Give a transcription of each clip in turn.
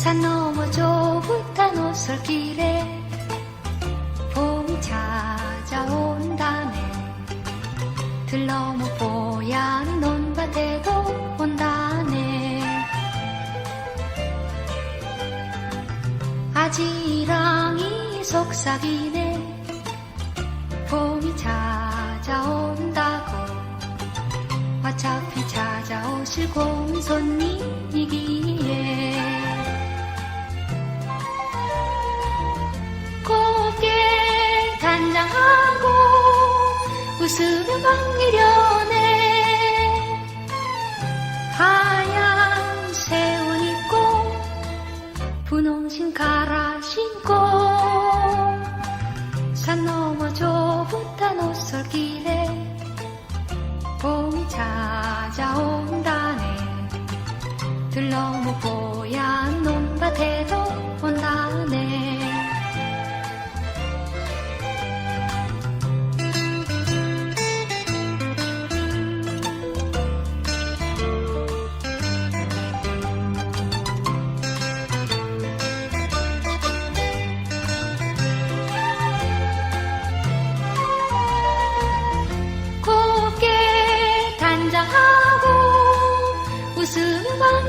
산 너머 좁은 오솔길에 봄이 찾아온다네 들러머 뽀얀 논밭에도 온다네 아지랑이 속삭이네 봄이 찾아온다고. 어차피 찾아오실 고운 손님 웃으며 반기려네. 하얀 새옷 입고 분홍신 갈아 신고 산 너머 좁은 옷솔길에 봄이 찾아온다네. 들러무 뽀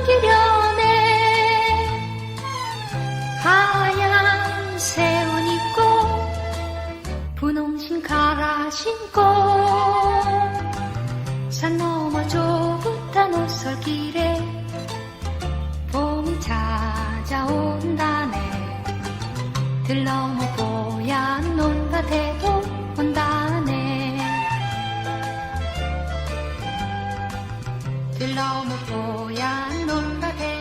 반기려네. 하얀 새옷 입고 분홍신 갈아 신고 산 너머 좁은 옷솔길에 봄이 찾아온다네. 들러무 뽀얀 논밭에 들러무 뽀얀 놀밭에